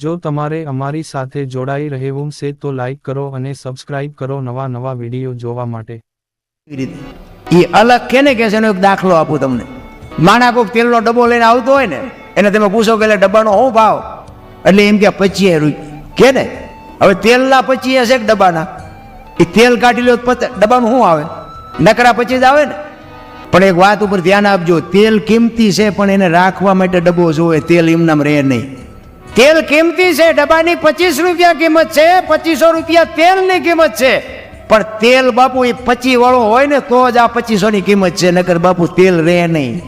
જો તમારે અમારી સાથે જોડાઈ રહેવું છે તો લાઈક કરો અને સબસ્ક્રાઇબ કરો નવા નવા વીડિયો જોવા માટે. એ અલગ કે ને કે છે? એનો એક દાખલો આપું તમને. માણા કોઈક તેલનો ડબ્બો લઈને આવતો હોય ને, એને તમે પૂછો કે ડબ્બાનો શું ભાવ? એટલે એમ કે પચીએ કે ને હવે તેલના પચીએ છે એક ડબ્બાના? એ તેલ કાઢી લો ડબ્બાનું શું આવે? નકરા જ આવે ને. પણ એક વાત ઉપર ધ્યાન આપજો, તેલ કિંમતી છે, પણ એને રાખવા માટે ડબ્બો જોવે, તેલ એમનામ રહે નહીં. તેલ કિંમતી છે, ડબ્બાની પચીસ રૂપિયા કિંમત છે, પચીસો રૂપિયા તેલની કિંમત છે. પણ તેલ બાપુ એ પચી વાળો હોય ને, તો જ આ પચીસોની કિંમત છે, નકર બાપુ તેલ રહે નહીં.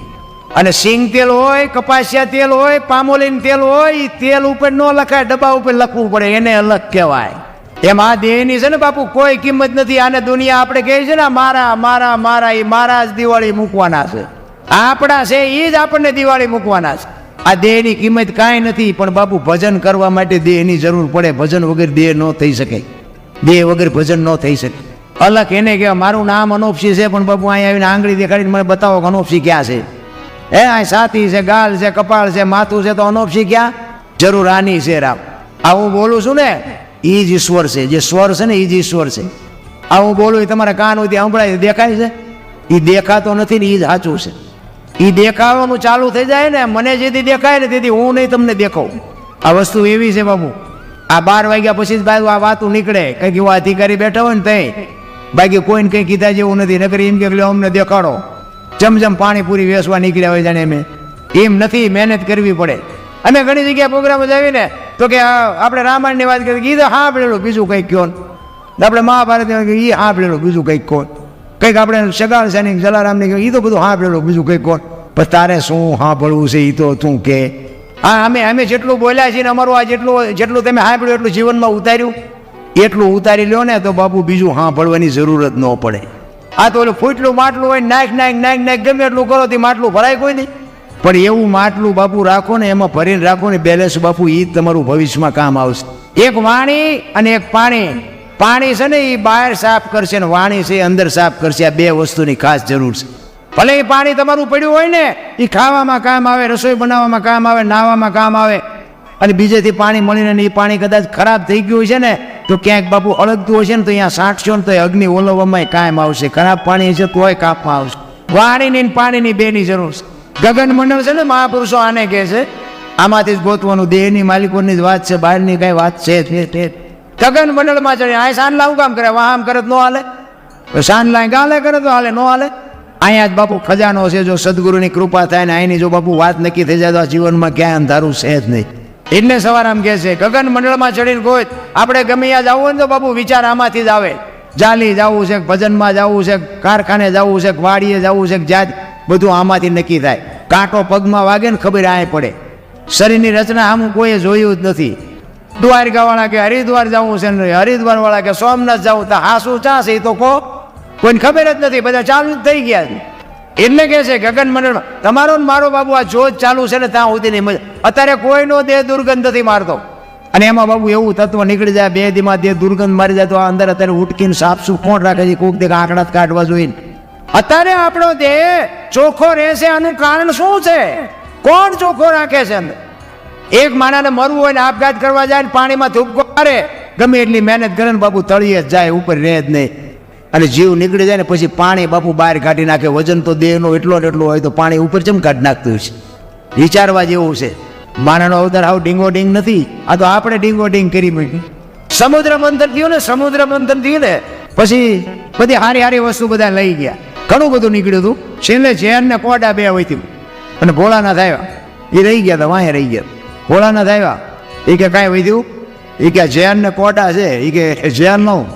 અને સિંગ તેલ હોય, કપાસિયા તેલ હોય, પામોલીન તેલ હોય એ તેલ ઉપર ન લખાય, ડબ્બા ઉપર લખવું પડે, એને અલગ કહેવાય. એમ આ દેહની છે ને બાપુ, કોઈ કિંમત નથી, આને દુનિયા આપણે કહે છે ને, મારા મારા મારા એ મારા જ દિવાળી મૂકવાના છે. આપણા છે એ જ આપણને દિવાળી મૂકવાના છે. આ દેહની કિંમત કાંઈ નથી, પણ બાપુ ભજન કરવા માટે દેહની જરૂર પડે. ભજન વગર દેહ ન થઈ શકે. દેહ વગર ભજન ન થઈ શકે. અલગ એને કહેવાય, મારું નામ અનોપસી છે, પણ બાપુ અહીંયા આવીને આંગળી દેખાડીને મને બતાવો કે અનોપસી ક્યાં છે. હે, અહીં સાથી છે, ગાલ છે, કપાળ છે, માથું છે, તો અનોપસી ક્યાં? જરૂર આની છે, રામ. આ હું બોલું છું ને એ જ ઈશ્વર છે. જે સ્વર છે ને એ જ ઈશ્વર છે. આ હું બોલું એ તમારા કાન હોય ત્યાં સંભળાય દેખાય છે? એ દેખાતો નથી ને એ જ સાચું છે. એ દેખાવાનું ચાલુ થઈ જાય ને, મને જેથી દેખાય ને તેથી હું નહીં તમને દેખાઉં. આ વસ્તુ એવી છે બાબુ. આ બાર વાગ્યા પછી જ બાજુ આ વાતું નીકળે. કંઈક એવા અધિકારી બેઠા હોય ને તઈ. બાકી કોઈને કંઈ કીધા જેવું નથી. નકર એમ કે અમને દેખાડો. ચમચમ પાણીપુરી વેસવા નીકળ્યા હોય જાણે અમે એમ નથી, મહેનત કરવી પડે. અમે ઘણી જગ્યાએ પ્રોગ્રામ આવીને તો કે આપણે રામાયણની વાત કરી. કીધું હા પેલું બીજું કંઈક કહો. આપણે મહાભારત એ હા પેલું બીજું કંઈક કોણ કંઈક આપણે સગાળ સૈનિક જલારામની એ તો બધું હા પેલું, બીજું કંઈક કોણ પણ તારે શું સાંભળવું છે? એ તો તું કે. હા, અમે અમે જેટલું બોલ્યા છીએ ને અમારું આ જેટલું જેટલું તમે સાંભળ્યું એટલું જીવનમાં ઉતાર્યું. એટલું ઉતારી લ્યો ને તો બાપુ બીજું સાંભળવાની જરૂરત ન પડે. આ તો ઓલું ફૂટલું માટલું હોય નાખ નાખ નાખ નાખ, ગમે એટલું કરો તે માટલું ભરાય કોઈ નહીં. પણ એવું માટલું બાપુ રાખો ને, એમાં ભરીને રાખો ને બેલેન્સ બાપુ એ જ તમારું ભવિષ્યમાં કામ આવશે. એક વાણી અને એક પાણી. પાણી છે ને એ બહાર સાફ કરશે ને વાણી છે એ અંદર સાફ કરશે. આ બે વસ્તુની ખાસ જરૂર છે. ભલે એ પાણી તમારું પડ્યું હોય ને એ ખાવામાં કામ આવે, રસોઈ બનાવવામાં કામ આવે, નાહવામાં કામ આવે. અને બીજેથી પાણી મળીને એ પાણી કદાચ ખરાબ થઈ ગયું છે ને, તો ક્યાંક બાપુ અળગતું હશે ને તો અહીંયા સાંઠશો ને તો અગ્નિ ઓલવવામાં કાયમ આવશે. ખરાબ પાણી હશે તોય કાપમાં આવશે. વાણીની ને પાણીની બેની જરૂર છે. ગગન મંડળ છે ને મહાપુરુષો આને કહે છે, આમાંથી જ ગોતવાનું દેહની માલિકોની જ વાત છે, બહારની કાંઈ વાત છે. ગગન મંડળમાં ચડે. આ સાનલા હું કામ કરે? વાહ, આમ કરે તો ન હાલે. સાનલા ગાલે કરે તો હાલે, ન હાલે. અહીંયા જ બાપુ ખજાનો છે, જો સદગુરુની કૃપા થાય ને અહીંની જો બાપુ વાત નક્કી થઈ જાય તો આ જીવનમાં ક્યાંય અંધારું છે જ નહીં. એટલે સવાર આમ કહે છે, ગગન મંડળમાં ચડીને કોઈ આપણે ગમે ત્યાં જવું હોય ને તો બાપુ વિચાર આમાંથી જ આવે. જાલી જવું છે, ભજનમાં જવું છે, કારખાને જવું છે, વાડીએ જવું છે જાત બધું આમાંથી નક્કી થાય. કાંટો પગમાં વાગે ને ખબર આય પડે. શરીરની રચના આમ કોઈએ જોયું જ નથી. દ્વારકા વાળા કે હરિદ્વાર જવું છે ને હરિદ્વાર વાળા કે સોમનાથ જવું, તો હા શું ચા એ તો કહો. કોઈને ખબર જ નથી, બધા ચાલુ થઈ ગયા છે. એટલે કે છે, ગગન મંડળમાં તમારો ને મારો બાબુ આ જોજ ચાલુ છે ને ત્યાં સુધી નહીં અત્યારે કોઈનો દેહ દુર્ગંધ નથી મારતો. અને એમાં બાબુ એવું તત્વ નીકળી જાય, બે દીમાં દેહ દુર્ગંધ મારી જાય, તો આ અંદર અત્યારે ઉટકીને સાફ સુફ કોણ રાખે છે? કોઈક દેખ આંકડા કાઢવા જોઈએ અત્યારે આપણો દેહ ચોખ્ખો રહેશે આનું કારણ શું છે? કોણ ચોખ્ખો રાખે છે અંદર? એક માણાને મરવું હોય ને આપઘાત કરવા જાય ને પાણીમાં ધૂપકો મારે ગમે એટલી મહેનત કરે ને બાપુ તળીએ જ જાય, ઉપર રહે જ નહીં. અને જીવ નીકળી જાય ને પછી પાણી બાપુ બહાર કાઢી નાખે, વજન તો દેહનો એટલો ને એટલો હોય તો પાણી ઉપર ચમ કાઢી નાખતું છે વિચારવા જેવું છે. માણાનો અવતાર આવું ડીંગો ડીંગ નથી. આ તો આપણે ડીંગો ડીંગ કરી મૂકી. સમુદ્ર મંથન થયું ને, સમુદ્ર મંથન થયું ને, પછી બધી હારી હારી વસ્તુ બધા લઈ ગયા. ઘણું બધું નીકળ્યું હતું. છેલ્લે ઝેર ને કોડા બે હોય અને ભોળાના થાય એ રહી ગયા હતા વાંહે રહી ગયા ભોળાનાથ આવ્યા. એ કે કાંઈ વધ્યું? એ કે ઝેરને કોટા છે. એ કે ઝેર નો.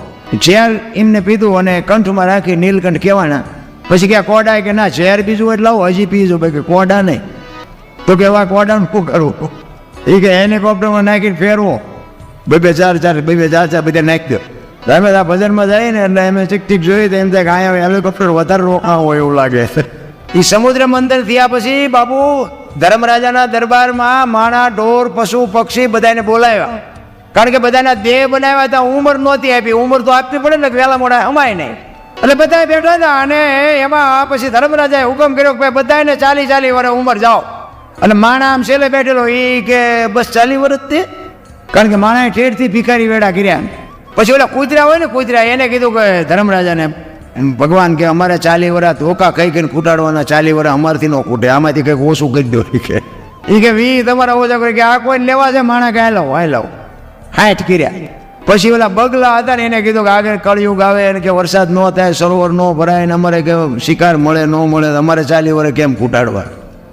ઝેર એમને પીધું અને કંઠમાં રાખી નીલકંઠ કહેવાના. પછી કે કોડા કે ના, ઝેર બીજું એટલે લાવો, હજી પીજો. કે કોડા નહીં. તો કે એવા કોડાનું શું કરવું? એ કે હેલિકોપ્ટરમાં નાખીને ફેરવો. બે બે ચાર ચાર બે બે ચાર ચાર બધા નાખી દો. અમે આ ભજનમાં જઈએ ને એટલે અમે ઠીક ઠીક જોઈએ તો એમ થાય કે હેલિકોપ્ટર વધારે રોકાણ હોય એવું લાગે. એ સમુદ્ર મંથન થયા પછી બાબુ ધર્મરાજાના દરબારમાં માણા, ઢોર, પશુ, પક્ષી બધાને બોલાવ્યા. કારણ કે બધાના દેહ બનાવ્યા હતા, ઉંમર નહોતી આપી. ઉંમર તો આપવી પડે ને વહેલા મોડા હમાય નહીં. એટલે બધા બેઠા હતા અને એમાં પછી ધર્મરાજાએ હુકમ કર્યો કે ભાઈ બધાને ચાલી ચાલી વર્ષ ઉંમર જાઓ. અને માણા આમ છેલ્લે બેઠેલો એ કે બસ ચાલી વર્ષ તે? કારણ કે માણાએ ઠેરથી ભિખારી વેડા કર્યા પછી ઓલા કૂતરા હોય ને કૂતરા, એને કીધું કે ધર્મરાજાને ભગવાન કે અમારે ચાલી વરા ધોકા કઈ કઈને ખૂટાડવાના ચાલી વરા અમારથી ન ખૂટે આમાંથી કંઈક ઓછું કરી દો કે. એ કે વી તમારા ઓછા કરે કે આ કોઈ લેવા છે માણા કે હાલો હાલો. હાઠ કર્યા. પછી ઓલા બગલા હતા ને એને કીધું કે આગળ કળિયુગ આવે અને કે વરસાદ ન થાય, સરોવર ન ભરાય ને અમારે કે શિકાર મળે, ન મળે, અમારે ચાલી વરે કેમ ખૂટાડવા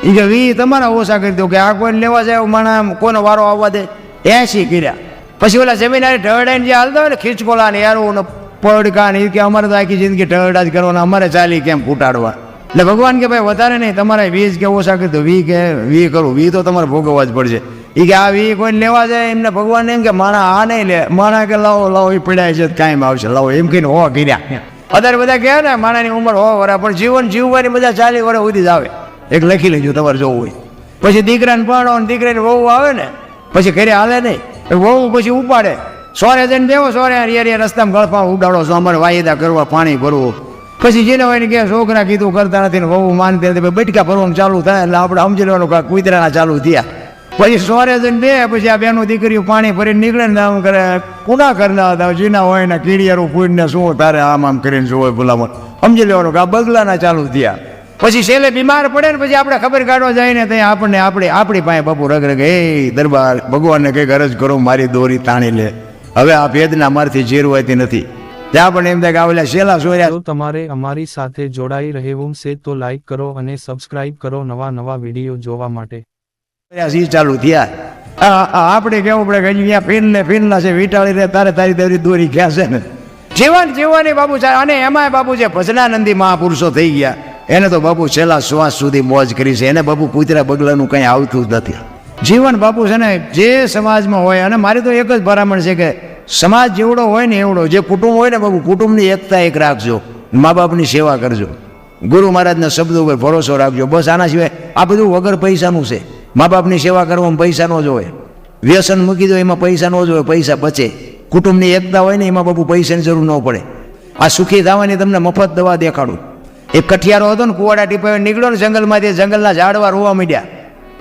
એ કે વી તમારા ઓછા કરી દો કે આ કોઈ લેવા જાય માણા કોનો વારો આવવા દે. એસી કર્યા. પછી ઓલા જમીન ઢળાઈને જે હાલતા હોય ને ખીચકોલા ને યારું પડકા ને ઈ કે અમારે તો આખી જિંદગી ઢળડા જ કરવાના, અમારે ચાલી કેમ ફૂટાડવા? એટલે ભગવાન કે ભાઈ, વધારે નહીં, તમારે વીજ કે ઓછા કે દો, વી કે, વી કરું, વી તો તમારે ભોગવવા જ પડશે. એ કે, આ વી કોઈ લેવા જાય? એમને ભગવાન એમ કે, માણા આ નહીં લે, માણા કે લાવો લાવો એ પડાય છે તો કાંઈ આવશે, લાવો. એમ કહીને હો ગીર્યા અત્યારે બધા કહે ને, માણાની ઉંમર હો વરા, પણ જીવન જીવવાની બધા ચાલી વરે સુધી જ આવે. એક લખી લેજો, તમારે જોવું હોય. પછી દીકરાને ભણો ને દીકરાને વહુ આવે ને, પછી ઘરે હાલે નહીં. વહુ પછી ઉપાડે. સોરે જઈને બેવો સોરે રિયા રસ્તામાં ગળફા ઉડાડો છો વાયદા કરવા, પાણી ભરવું. પછી જેને હોય ને કે છોકરા કીધું કરતા નથી ને વહુ માનતી નથી. બેટકા ભરવાનું ચાલુ થાય, એટલે આપણે સમજી લેવાનું કે આ ચાલુ થયા. પછી સોરે જઈને બે, પછી આ બેનું દીકરીઓ પાણી ભરીને નીકળે ને આમ કરે કુના કરના હતા જીના હોય ને કીડિયારું ફૂડને શું તારે આમ આમ કરીને શું હોય ભૂલામણ. સમજી લેવાનું કે આ બગલાના ચાલુ થયા. પછી છેલ્લે બીમાર પડે ને પછી આપણે ખબર કાઢવા જાય ને ત્યાં આપણને આપણે, આપણી પાસે બાપુ રગ રગ, એ દરબાર, ભગવાનને કંઈક અરજ કરો, મારી દોરી તાણી લે. હવે આ ભેદના મારથી જીરવાતી નથી. ત્યાં પણ એમ થાય કે આવેલા શેલા સોર્યા તમારે અમારી સાથે જોડાઈ રહેવું છે તો લાઈક કરો અને સબસ્ક્રાઇબ કરો નવા નવા વીડિયો જોવા માટે. ચાલુ થયા. આપણે કેવું પડે કે અહીંયા ફીન ને ફીન ના છે વીટાળી રે તારે તારી તારી દોરી છે ને. જીવન જીવવાની બાપુ છે અને એમાંય બાપુ છે ભજનાનંદી મહાપુરુષો થઈ ગયા. એને તો બાપુ છેલ્લા શ્વાસ સુધી મોજ કરી છે એને બાપુ કૂતરા બગલાનું કંઈ આવતું જ નથી. જીવન બાપુ છે ને, જે સમાજમાં હોય, અને મારી તો એક જ ભરામણ છે કે સમાજ જેવડો હોય ને એવડો, જે કુટુંબ હોય ને બાપુ, કુટુંબની એકતા એક રાખજો મા બાપની સેવા કરજો. ગુરુ મહારાજના શબ્દો ઉપર ભરોસો રાખજો. બસ આના સિવાય આ બધું વગર પૈસાનું છે. મા બાપની સેવા કરવામાં પૈસા ન હોય વ્યસન મૂકી દો, એમાં પૈસા ન હોય પૈસા બચે. કુટુંબની એકતા હોય ને, એમાં બાપુ પૈસાની જરૂર ન પડે. આ સુખી થવાની તમને મફત દવા દેખાડું. એક કઠિયારો હતો ને, કુવાડા ટીપાવી નીકળ્યો ને જંગલમાંથી, જંગલના ઝાડવા રોવા માંડ્યા.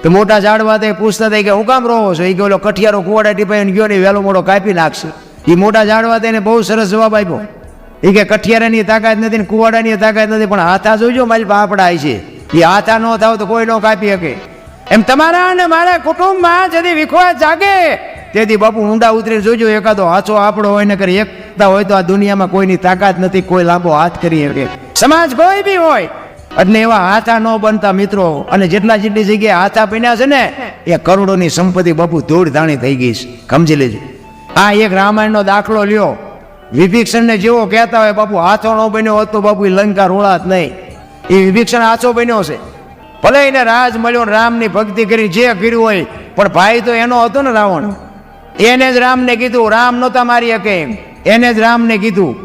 તો મોટા ઝાડવા તે પૂછતા હતા કે હું કામ રોવો છો? એ કે ઓલો કઠિયારો કુવાડા ટીપાવીને ગયો ને વહેલો મોડો કાપી નાખશે. એ મોટા ઝાડવા તેને બહુ સરસ જવાબ આપ્યો. એ કે, કઠિયારાની તાકાત નથી ને કુવાડાની તાકાત નથી, પણ હાથા જોઈજો મારી પાપડા છે. એ હાથા ન થાવ તો કોઈ ન કાપી શકે. એમ તમારા અને મારા કુટુંબમાં જેથી વિખવાદ જાગે, તેથી બાપુ ઊંડા ઉતરી જોજો, એકાદો હાચો આપણો હોય ને કરી એકતા હોય તો આ દુનિયામાં કોઈની તાકાત નથી, કોઈ લાંબો હાથ કરી શકે. સમાજ કોઈ બી હોય એટલે એવા હાથા ન બનતા મિત્રો. અને જેટલા જેટલી જગ્યાએ હાથા પીન્યા છે ને, એ કરોડોની સંપત્તિ બાપુ ધૂળ થઈ ગઈ છે. સમજી લેજો. આ એક રામાયણનો દાખલો લ્યો. વિભીક્ષણને જેવો કહેતા હોય બાપુ, હાથો ન બન્યો હોત તો બાપુ લંકા રોળાત નહીં. એ વિભીક્ષણ હાથો બન્યો છે. ભલે એને રાજ મળ્યો રામની ભક્તિ કરી જે કર્યું હોય, પણ ભાઈ તો એનો હતો ને રાવણ. એને જ રામને કીધું, રામ નહોતા મારી શકે. એને જ રામને કીધું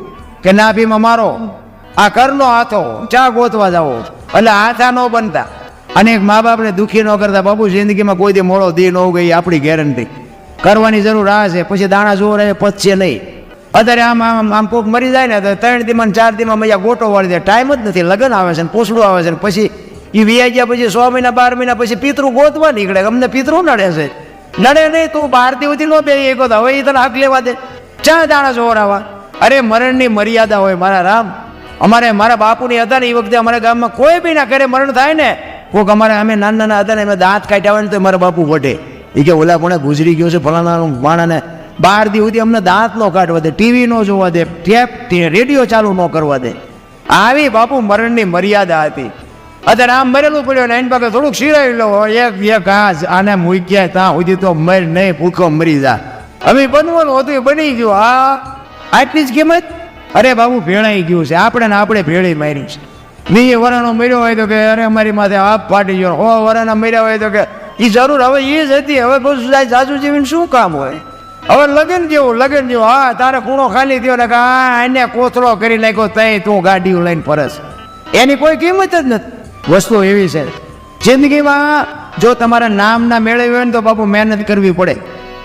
કે, નાભીમાં મારો. આ કરનો હાથો ચા ગોતવા જાઓ. એટલે હાથા ન બનતા. અને એક મા બાપને દુઃખી ન કરતા બાપુ જિંદગીમાં કોઈ દી મોડો દી ન ગઈ, આપણી ગેરંટી કરવાની જરૂર આ છે, પછી દાણા જોર રહે પચશે નહીં. અત્યારે આમ આમ આમ કોક મરી જાય ને, તો ત્રણ દીમાં ચાર દીમાં મજા ગોટો વાળી દે. ટાઈમ જ નથી, લગ્ન આવે છે ને, પોસડું આવે છે ને, પછી એ વિયાઈ ગયા પછી સો મહિના, બાર મહિના પછી પિતૃ ગોતવા નીકળે. અમને પિતૃ નડે છે. નડે નહીં, તું બહારથી ઉધી નો બે એક હવે એ તને હાક લેવા દે. ચા દાણા જોરાવા અરે મરણની મર્યાદા હોય, મારા રામ. અમારે મારા બાપુની હતા ને એ વખતે અમારા ગામમાં કોઈ બી ના કરે મરણ થાય ને, કોક અમારે અમે નાના નાના હતા ને અમે દાંત કાઢ્યા હોય ને તો મારા બાપુ વટે એ કે ઓલા કોણે ગુજરી ગયો છે ફલાણા માણાને બાર દી સુધી અમને દાંત ન કાઢવા દે, ટીવી ન જોવા દે, ટેપ રેડિયો ચાલુ ન કરવા દે. આવી બાપુ મરણની મર્યાદા હતી. અત્યારે આમ મરેલું પડ્યું ને એની પાસે થોડુંક શિરાયેલો લો, એક એક ઘાસ આને મૂક્યા, ત્યાં સુધી તો મર નહીં, ભૂખો મરી જા. અમે બનવાનું હતું એ બની ગયું. આ આટલી જ કિંમત? અરે બાબુ ભેળાઈ ગયું છે. આપણે ને આપણે ભેળી મારી છે. વીએ વરાણો મર્યો હોય તો કે, અરે અમારી માથે આપ ફાટી ગયો. હો વરાણા મર્યા હોય તો કે એ જરૂર, હવે એ જ હતી. હવે બસ જાજુ જીવીને શું કામ હોય? હવે લગન જેવું લગન જેવું. હા, તારે ખૂણો ખાલી થયો ને કે હા એને કોથળો કરી નાખ્યો, તઈ તું ગાડીઓ લઈને ફરસ. એની કોઈ કિંમત જ નથી. વસ્તુ એવી છે. જિંદગીમાં જો તમારા નામના મેળવ્યું હોય ને તો બાપુ મહેનત કરવી પડે.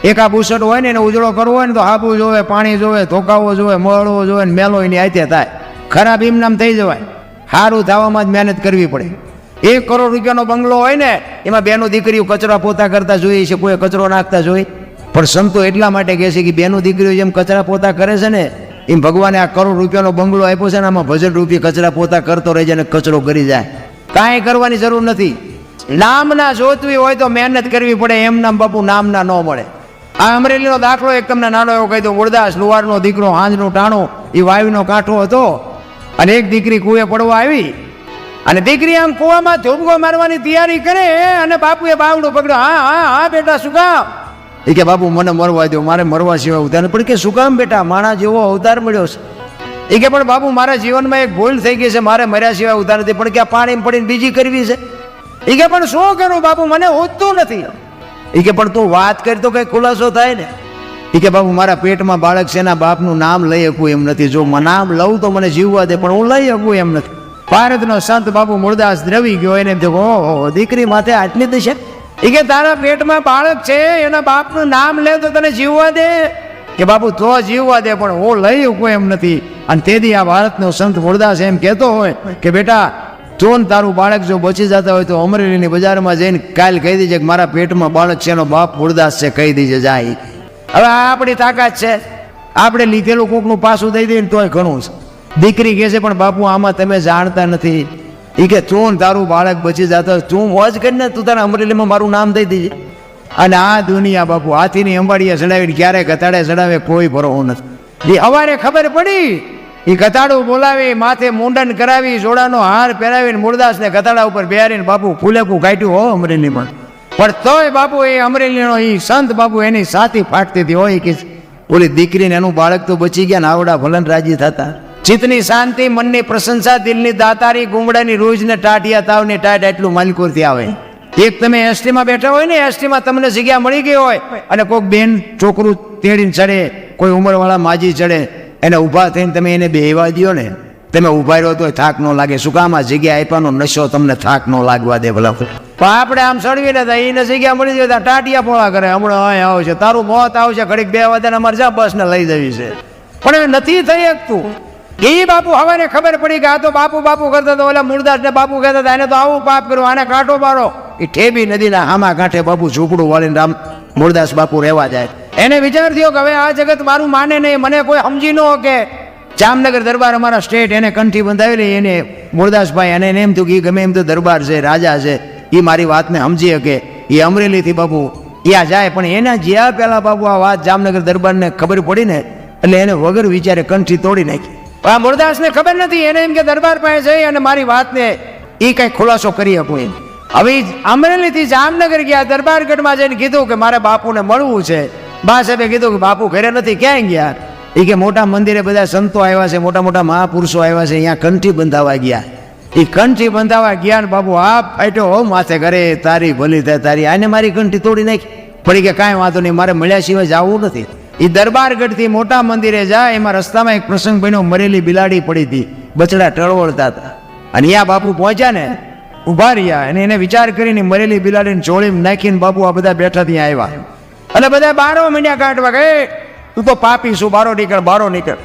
એક આ બુસટ હોય ને એને ઉજળો કરવો હોય ને તો આબુ જોવે, પાણી જોવે, ધોકાવો જોવે મળવો જોવે ને મેલો એની આતે થાય. ખરાબ ઇમનામ થઈ જવાય. સારું થવામાં જ મહેનત કરવી પડે. એક કરોડ રૂપિયાનો બંગલો હોય ને, એમાં બેનો દીકરીઓ કચરા પોતા કરતા જોઈએ છે કોઈ કચરો નાખતા જોઈ પણ સંતો એટલા માટે કહે છે કે બેનો દીકરીઓ જેમ કચરા પોતા કરે છે ને, એમ ભગવાને આ કરોડ રૂપિયાનો બંગલો આપ્યો છે ને, આમાં ભજન રૂપિયા કચરા પોતા કરતો રહે છે અને કચરો કરી જાય. કાંઈ કરવાની જરૂર નથી. નામના જોતવી હોય તો મહેનત કરવી પડે એમ નામ બાપુ નામના ન મળે. આ અમરેલીનો દાખલો એક તમને નાનો એવો કહી દો મુરદાસ લુવારનો દીકરો, હાંજનું ટાણું, એ વાયુનો કાંઠો હતો. અને એક દીકરી કુએ પડવા આવી. અને દીકરી આમ કુવામાં ધૂમકો મારવાની તૈયારી કરે અને બાપુએ બાવડું પકડ્યો. હા હા હા, બેટા, શું કામ? એ કે, બાપુ, મને મરવા દો મારે મરવા સિવાય ઉતાર. પણ કે, શું કામ બેટા? માણા જેવો અવતાર મળ્યો છે. એ કે, પણ બાપુ, મારા જીવનમાં એક ભૂલ થઈ ગઈ છે. મારે મર્યા સિવાય ઉતાર નથી. પણ કે આ પડીને બીજી કરવી છે? એ કે, પણ શું કરું બાપુ? મને હોતું નથી. એ કે, પણ તું વાત કરી તો કંઈ ખુલાસો થાય ને? એ કે, બાપુ, મારા પેટમાં બાળક છે એના બાપનું નામ લઈ શકું એમ નથી. જો નામ લઉં તો મને જીવવા દે, પણ હું લઈ શકું એમ નથી. ભારતનો સંત બાપુ મૂળદાસ દ્રવી ગયો એને એમ ઓહો દીકરી માથે આટલી દશા એ કે, તારા પેટમાં બાળક છે, એના બાપનું નામ લે તો તને જીવવા દે. કે, બાપુ, તો જીવવા દે, પણ હું લઈ શકું એમ નથી. અને તેથી આ ભારતનો સંત મૂળદાસ એમ કહેતો હોય કે, બેટા તું તારું બાળક જો બચી જતા હોય તો અમરેલીની બજારમાં જઈને કાલ કહી દેજે કે મારા પેટમાં બાળક છે, એનો બાપ મૂળદાસ છે, કહી દેજે જાય. હવે આ આપણી તાકાત છે. આપણે લીધેલું કોકનું પાછું દઈ દઈએ તોય ઘણું છે. દીકરી કહે છે, પણ બાપુ, આમાં તમે જાણતા નથી. એ કે તું તારું બાળક બચી જતો તું મોજ કરીને તું તારા અમરેલીમાં મારું નામ દઈ દેજે. અને આ દુનિયા બાપુ હાથીની અંબાડીએ ચડાવીને ક્યારે કતાડે ચડાવે કોઈ ભરો નથી. એ અવારે ખબર પડી. એ કતાડું બોલાવી માથે મુંડન કરાવી જોડાનો હાર પહેરાવીને મૂળદાસને કતાડા ઉપર બેહારીને બાપુ ફૂલેકું કાઢ્યું હો અમરેલીમાં પણ. તોય બાપુ એ અમરેલીનો એ સંત બાપુ એની સાથી ફાટતી હતી હોય કે ઓલી દીકરીને એનું બાળક તો બચી ગયા ને આવડા ભલન રાજી થતા. ચિત્તની શાંતિ મનની પ્રશંસા દિલની દાતારી ગુંગડાની રોજને ટાટિયા તાવની ટાટ એટલું માલિકોરથી આવે. એક તમે એસટીમાં બેઠા હોય ને એસટીમાં તમને જગ્યા મળી ગઈ હોય અને કોઈક બેન છોકરું તેડીને ચડે કોઈ ઉંમરવાળા માજી ચડે એને ઊભા થઈને તમે એને બેહવા દો ને. તમે ઊભા રહ્યો તો થાક ન લાગે. શું કામ જગ્યા આપવાનો નશો તમને થાક ન લાગવા દે ભલા પણ આપણે આમ સળવી લેતા એને જગ્યા મળી જાય ટાટિયા પોળા કરે. હમણાં અહીં આવશે. તારું મોત આવશે. ઘડીક બે વાગ્યાને અમારે જા બસને લઈ જવી છે. પણ એ નથી થઈ શકતું. એ બાપુ હવાને ખબર પડી કે આ તો બાપુ બાપુ કરતા તો ઓલા મૂળદાસને બાપુ કહેતા હતા એને તો આવું પાપ કર્યું, આને કાંટો મારો. એ ઠેબી નદીના હામા કાંઠે બાપુ ઝૂંપડું વાળીને રામ મૂળદાસ બાપુ રહેવા જાય. એને વિચાર કે હવે આ જગત મારું માને નહીં, મને કોઈ સમજી ન કે જામનગર દરબાર અમારા સ્ટેટ એને કંઠી બંધાવેલી, એને મુરદાસભાઈ અને એને એમ થયું કે ગમે એમ તો દરબાર છે, રાજા છે એ મારી વાતને સમજી શકે. એ અમરેલીથી બાપુ ત્યાં જાય, પણ એના જ્યાં પહેલા બાપુ આ વાત જામનગર દરબારને ખબર પડી ને, એટલે એને વગર વિચારે કંઠી તોડી નાખી. આ મુરદાસને ખબર નથી, એને એમ કે દરબાર પાસે જઈ અને મારી વાતને એ કંઈ ખુલાસો કરી શકું એમ. હવે અમરેલીથી જામનગર ગયા, દરબારગઢમાં જઈને કીધું કે મારા બાપુને મળવું છે. બા સાહેબે કીધું કે બાપુ ઘરે નથી, ક્યાંય ગયા? એ કે મોટા મંદિરે બધા સંતો આવ્યા છે, મોટા મોટા મહાપુરુષો આવ્યા છે, અહીંયા કંઠી બંધાવા ગયા. એ કંઠી બંધાવા ગયા ને બાપુ આ ફાટ્યો હો માથે ઘરે, તારી ભલી થાય, તારી આને મારી કંઠી તોડી નાખી. પડી કે કાંઈ વાંધો નહીં, મારે મળ્યા સિવાય જવું નથી. એ દરબારગઢથી મોટા મંદિરે જાય, એમાં રસ્તામાં એક પ્રસંગ બન્યો, મરેલી બિલાડી પડી હતી. બચડા ટળવળતા હતા. અને ત્યાં બાપુ પહોંચ્યા ને ઊભા રહ્યા. અને એને વિચાર કરીને મરેલી બિલાડીને ચોળીમાં નાખીને બાપુ આ બધા બેઠા ત્યાં આવ્યા. અને બધા બારો મીંડ્યા કાઢવા કે તું તો પાપી છું, બારો નીકળ બારો નીકળ.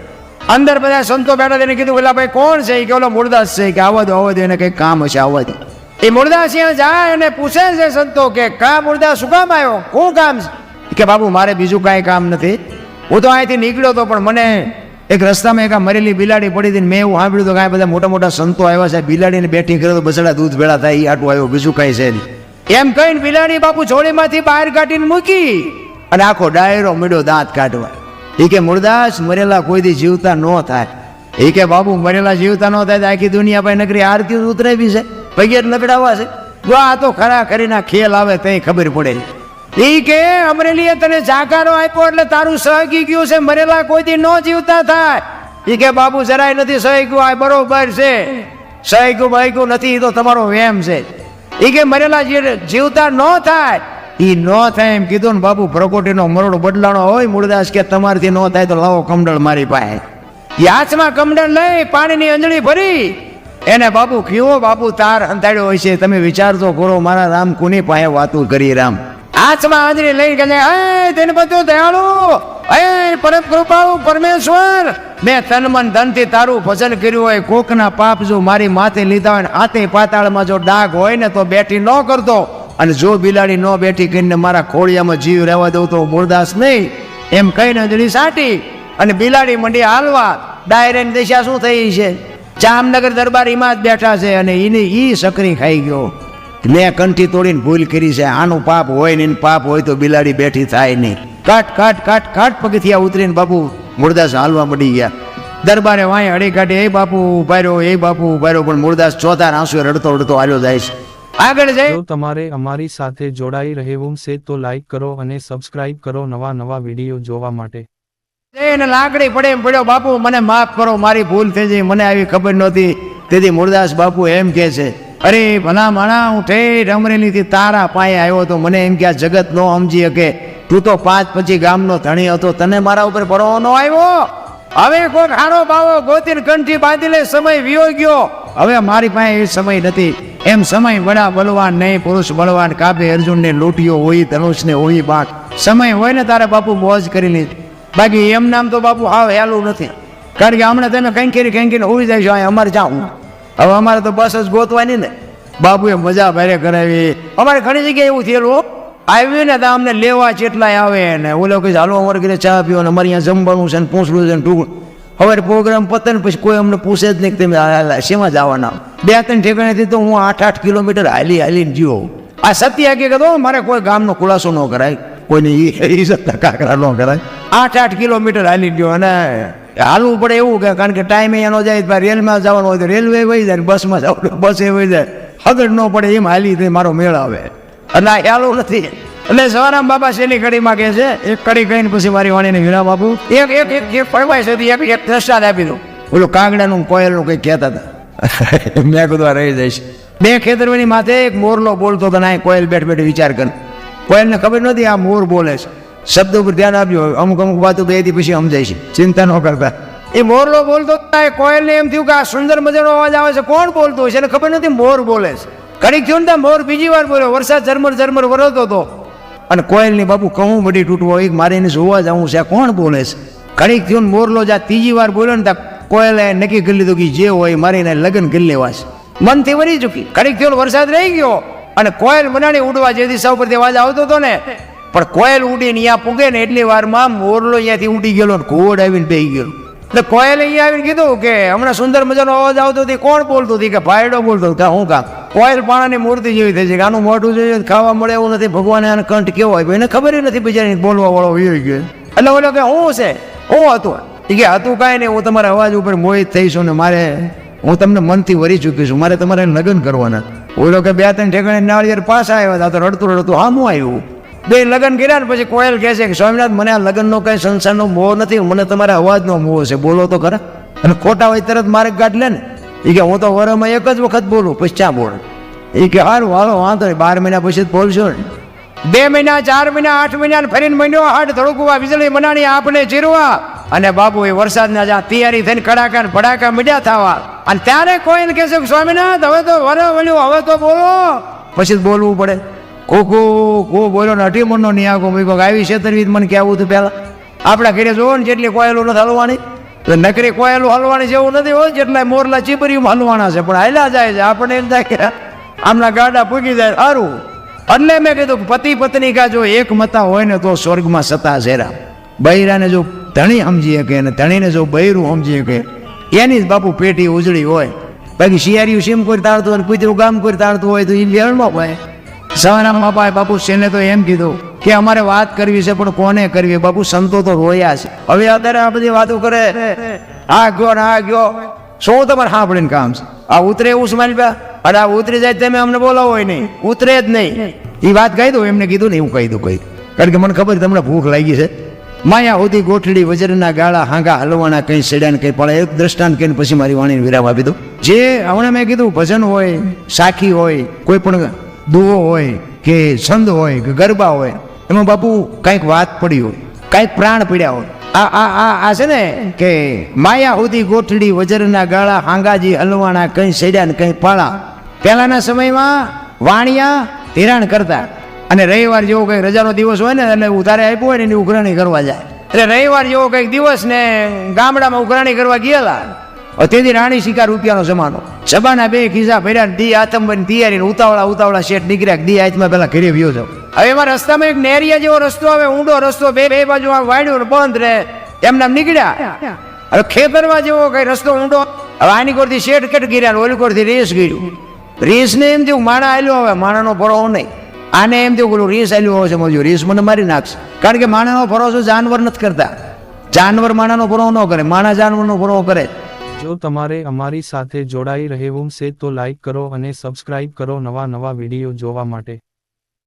અંદર બધા સંતો બેઠા તેને કીધું પેલા ભાઈ, કોણ છે? કે ઓલો મૂળદાસ છે. કે આવવા દો આવવા દો. એને કંઈક કામ હશે આવવા દો. એ મૂળદાસ ત્યાં જાય અને પૂછે છે સંતો કે, કા મૂળદાસ શું કામ આવ્યો? શું કામ છે? કે, બાબુ, મારે બીજું કાંઈ કામ નથી. હું તો અહીંથી નીકળ્યો હતો પણ મને એક રસ્તામાં એક મરેલી બિલાડી પડી હતી મેં એવું સાંભળ્યું તો કાંઈ બધા મોટા મોટા સંતો આવ્યા છે, બિલાડીને બેઠી કરે તો બસડા દૂધ ભેળા થાય એ આટલું આવ્યો, બીજું કાંઈ છે નહીં. એમ કહીને બિલાડી બાપુ જોડીમાંથી બહાર કાઢીને મૂકી અને આખો ડાયરો મીડો દાંત કાઢવા. એ કે મૂળદાસ મરેલા કોઈ દી જીવતા ન થાય. એ કે બાપુ મરેલા જીવતા ન થાય આખી દુનિયા પાસે નકરી આરતી ઉતરાવી છે. પગે લપડાવવા છે. જો આ તો ખરા ખરીના ખેલ આવે તે ખબર પડે. એ કે, અમરેલીએ તને જાકારો આપ્યો એટલે તારું સહગી ગયું છે. મરેલા કોઈ દી ન જીવતા થાય. એ કે, બાબુ, જરાય નથી સહગ્યું આ બરોબર છે. સહગ્યું ગયું નથી. એ તો તમારો વેમ છે. એ કે મરેલા જે- જીવતા ન થાય એ ન થાય એમ કીધું ને બાપુ પ્રકોટીનો મરડો બદલાણો હોય, મૂળદાસ કે તમારથી ન થાય તો લાવો કમડળ મારી પાસે. એ હાથમાં કમડળ લઈ પાણીની અંજળી ભરી. એને બાપુ કયો બાપુ, તાર અંતાડ્યો હોય છે તમે વિચારતો કરો મારા રામ કુની પાસે વાતું કરી રામ. હાથમાં હાજરી લઈ ગયા એ તેને બધું દયાળુ એ પરમ કૃપાળુ પરમેશ્વર. મેં તન મન ધનથી તારું ભજન કર્યું હોય, કોકના પાપ જો મારી માથે લીધા હોય ને આતે પાતાળમાં જો ડાઘ હોય ને તો બેઠી ન કરતો. અને જો બિલાડી ન બેઠી કરીને મારા ખોળિયામાં જીવ રહેવા દઉં તો મૂળદાસ નહીં. એમ કહીને અંજલિ સાટી અને બિલાડી મંડી હાલવા. ડાયરેન દિશા શું થઈ છે? જામનગર દરબાર એમાં જ બેઠા છે અને એની ઈ સકરી ખાઈ ગયો. મેં કંઠી તોડીને ભૂલ કરી છે. આનું પાપ હોય ને પાપ હોય તો બિલાડી બેઠી થાય નહીં. કાટ કાટ કાટ કાટ પગથિયા ઉતરીને બાપુ મુરદાસ હાલવા મળી ગયા. દરબારે વાંય અડી કાઢી એ બાપુ ઉભાર્યો એ બાપુ ઉભાર્યો પણ મુરદાસ ચોથા આંસુ રડતો રડતો હાલ્યો જાય છે. આગળ જાય જો તમારે અમારી સાથે જોડાઈ રહેવું છે તો લાઈક કરો અને સબસ્ક્રાઇબ કરો નવા નવા વીડિયો જોવા માટે. એને લાકડી પડે એમ પડ્યો બાપુ મને માફ કરો મારી ભૂલ થઈ જઈ મને આવી ખબર નહોતી. તેથી મુરદાસ બાપુ એમ કહે છે અરે ભલા માણા, હું ઠેઠ અમરેલીથી તારા પાયે આવ્યો તો મને એમ કે આ જગત નો સમજી શકે. તું તો પાંચ પછી ગામનો ધણી હતો, તને મારા ઉપર ભરવો નો આવ્યો? હવે કોઈ ખાડો બાવો ગોતીને કંઠી બાંધી લે સમય વિયો ગયો. હવે મારી પાસે એ સમય નથી. એમ સમય વડા બલવાન નહીં, પુરુષ બળવાન, કાપે અર્જુનને લૂંટ્યો હોય, ધનુષને હોય બાક. સમય હોય ને તારે બાપુ મોજ કરી લીધી બાકી એમ નામ તો બાપુ હાવ હેલું નથી. કારણ કે હમણાં તમે કંઈક કરી કંઈ કરીને જાય છો અમારે જાઉં હવે અમારે તો બસ જ ગોતવાની ને. બાપુએ મજા ભારે કરાવી. અમારે ઘણી જગ્યાએ એવું થયેલું આવ્યું ને તો અમને લેવા જેટલાય આવે ને. ઓલો કહે હાલો, અમારે ઘરે ચા પીવો ને. અમારે અહીંયા જમવાનું છે ને, પૂછડું છે ને ટુકડું હવે પ્રોગ્રામ પતે ને પછી કોઈ અમને પૂછે જ નહીં કે તમે શેમાં જવાના. બે ત્રણ ઠેકાણેથી તો હું આઠ આઠ કિલોમીટર હાલી હાલીને જીવો આ સત્ય હકીકત હો, મારે કોઈ ગામનો ખુલાસો ન કરાય. કોઈને ઈજ્જતના કાકરા ન કરાય. આઠ આઠ કિલોમીટર હાલી ગયો અને હાલવું પડે એવું કે, કારણ કે ટાઈમ એનો જાય રેલમાં જવાનું હોય તો રેલવે વહી જાય બસમાં જવાનું બસે વહી જાય. હગડ ન પડે, એમ હાલી તે મારો મેળ આવે. એટલે આ હેલું નથી. એટલે સવારામ બાબા શેની કડીમાં કહે છે? એક કડી કહીને પછી મારી વાણીને વિરામ આપું. એક એક એક એક ફળવાય છે, એક એક પ્રસાદ આપી દઉં. ઓલું કાંગડાનું કોયલનું કંઈક કહેતા હતા. મેં કીધું રહી જઈશ. બે ખેતરવાની માથે એક મોરલો બોલતો હતો ના કોયલ બેઠ બેઠ વિચાર કર. કોયલને ખબર નથી આ મોર બોલે છે. શબ્દ ઉપર ધ્યાન આપજો. અમુક અમુક વાતો તો દી પછી સમજાય છે. ચિંતા ન કરતા. એ મોરલો બોલતો એ કોયલને એમ થયું કે આ સુંદર મજાનો અવાજ આવે છે. કોણ બોલતો હોય છે? એને ખબર નથી મોર બોલે છે. કડીક થયું ને મોર બીજી વાર બોલ્યો. વરસાદ ઝરમર ઝરમર વરસતો હતો. અને કોયલની બાપુ કહું બધી તૂટવો એક મારે એને જોવા જવું છે આ કોણ બોલે છે? કડીક થયું ને મોરલો જ્યાં ત્રીજી વાર બોલ્યો ને ત્યાં કોયલે નક્કી કરી લીધું કે જે હોય મારે એને લગ્ન કરી લેવા છે. મનથી વરી ચૂકી. કડીક થયો વરસાદ રહી ગયો અને કોયલ મનાણી ઉડવા જે દિશા ઉપરથી અવાજ આવતો હતો ને પણ કોયલ ઉડીને અહીંયા પૂગે ને એટલી વારમાં મોરલો અહીંયાથી ઉડી ગયેલો ને ઘોડ આવીને બેહી ગયેલો. એટલે કોયલે અહીંયા આવીને કીધું કે હમણાં સુંદર મજાનો અવાજ આવતો હતી કોણ બોલતું હતી? કે ભાઈડો બોલતો હતો. હું કામ કોયલ પાણાની મૂર્તિ જેવી થઈ છે કે આનું મોઢું જોઈએ ખાવા મળે એવું નથી. ભગવાને આને કંઠ કેવો હોય એને ખબર નથી બિચારી બોલવા વાળો હોય ગયો. એટલે ઓલો કે હું છે? હું હતું. કે હતું કાંઈ નહીં, હું તમારા અવાજ ઉપર મોહિત થઈશું ને મારે હું તમને મનથી વરી ચૂકી છું. મારે તમારે લગ્ન કરવાના. ઓલો કે બે ત્રણ ઠેકાણે નાળિયેર પાછા આવ્યા હતા, તો રડતું રડતું આમ આવ્યું. બે લગ્ન કર્યા ને પછી કોયલ કહે છે કે સ્વામિનાથ મને આ લગ્નનો કઈ સંસારનો મોહ નથી, મને તમારા અવાજનો મોહ છે. બોલો તો ખરા. અને ખોટા હોય તરત મારે ગાઢ લે ને. એ કે, હું તો વરમાં એક જ વખત બોલું, પછી ચા બોલ? એ કે, હારું, હાલો, વાંધો નહીં, બાર મહિના પછી જ બોલશો ને. બે મહિના, ચાર મહિના, આઠ મહિના ફરીને મહિનો હાડ ધડકવા, વીજળી મનાણી આપણે ચીરવા અને બાબુ એ વરસાદના જ્યાં તૈયારી થઈને કડાકા ને ભડાકા મીડ્યા થવા. અને ત્યારે કોઈને કહેશે સ્વામિનાથ હવે તો વર વળ્યું હવે તો બોલો. પછી જ બોલવું પડે. કોકો કો બોલો ને અઢી મણનો નહીં આખો મૂકો આવી છેતરવી મને કહેવું હતું પહેલાં. આપણા ઘરે જોવો ને જેટલી કોયલો નથી હલવાની નકરી કોયલું હલવાની જેવું નથી હોય, જેટલા મોરલા ચીપરીમાં હલવાના છે, પણ હાલ્યા જાય છે. આપણે એમ થાય કે આમના ગાડા પૂગી જાય. સારું એટલે મેં કીધું કે પતિ પત્ની કા જો એક મતા હોય ને તો સ્વર્ગમાં સતા ઝેરા. બૈરાને જો ધણી સમજી શકે અને ધણીને જો બૈરું સમજી શકે એની જ બાપુ પેટી ઉજળી હોય. બાકી શિયારીઓ સીમ કોઈ તાળતું હોય કૂતરું ગામ કોઈ તાળતું હોય તો એ લેણમાં હોય. સવાના બાપાએ બાપુ સેને તો એમ કીધું કે અમારે વાત કરવી છે, પણ કોને કરવી? બાપુ સંતો તો રોયા છે. હવે અત્યારે આ બધી વાતો કરે. આ ગયો ને આ ગયો. શું તમારે સાંભળીને કામ છે? આ ઉતરે એવું સ્માઈલ પા અરે આ ઉતરી જાય તમે અમને બોલાવો હોય નહીં. ઉતરે જ નહીં. એ વાત કહી દઉં, એમને કીધું ને એવું કહી દઉં, કહી કારણ કે મને ખબર તમને ભૂખ લાગી છે. માયા હોતી ગોઠડી, વજરના ગાળા, હાંગા, હલવાના, કંઈ સેડ્યા ને કંઈ પડે એક દ્રષ્ટાંત કહીને પછી મારી વાણીને વિરામ આપી દઉં. જે હમણાં મેં કીધું, ભજન હોય, સાખી હોય, કોઈ પણ દુઓ હોય કે છંદ હોય કે ગરબા હોય, એમાં બાપુ કંઈક વાત પડી હોય, કંઈક પ્રાણ પીડ્યા હોય. આ આ આ આ છે ને કે માયા ઉદી ગોઠડી વજરના ગાળા, હાંગાજી, હલવાણા, કંઈ સેડ્યા ને કંઈ પાળા. પહેલાના સમયમાં વાણિયા ધિરાણ કરતા. અને રવિવાર જેવો કંઈક રજાનો દિવસ હોય ને એટલે ઉતારે આપ્યું હોય ને, એની ઉઘરાણી કરવા જાય. એટલે રવિવાર જેવો કંઈક દિવસ ને ગામડામાં ઉઘરાણી કરવા ગયેલા. તેથી રાણી શિકાર રૂપિયાનો જમાનો. સબાના બે ખિસ્સા ભર્યા દી બન તૈયારી ઉતાવળા ઉતાવળા શેઠ નીકળ્યા દી હાથમાં પેલા ઘરે વ્યો જાવ હવે એમાં રસ્તામાં એક નેરિયા જેવો રસ્તો આવે, ઊંડો રસ્તો, બે બે બાજુ આ વાળ્યો બંધ રહે. આમ નીકળ્યા. હવે ખેતરવા જેવો કઈ રસ્તો ઊંડો. હવે આની કોરથી શેઠ કેટ ગીર્યા ઓલી કોરથી રેસ ગીર્યું. રેસ ને એમ થયું માણા આલ્યો હવે માણાનો ભરો નહીં. આને એમ થયું પેલું રેસ આલ્યો હોય સમજ્યો રેસ મને મારી નાખશે. કારણ કે માણાનો ભરોસો જાનવર નથી કરતા. જાનવર માણાનો ભરો ન કરે, માણા જાનવરનો ભરો કરે. જો તમારે અમારી સાથે જોડાઈ રહેવું છે તો લાઈક કરો અને સબસ્ક્રાઇબ કરો નવા નવા વીડિયો જોવા માટે.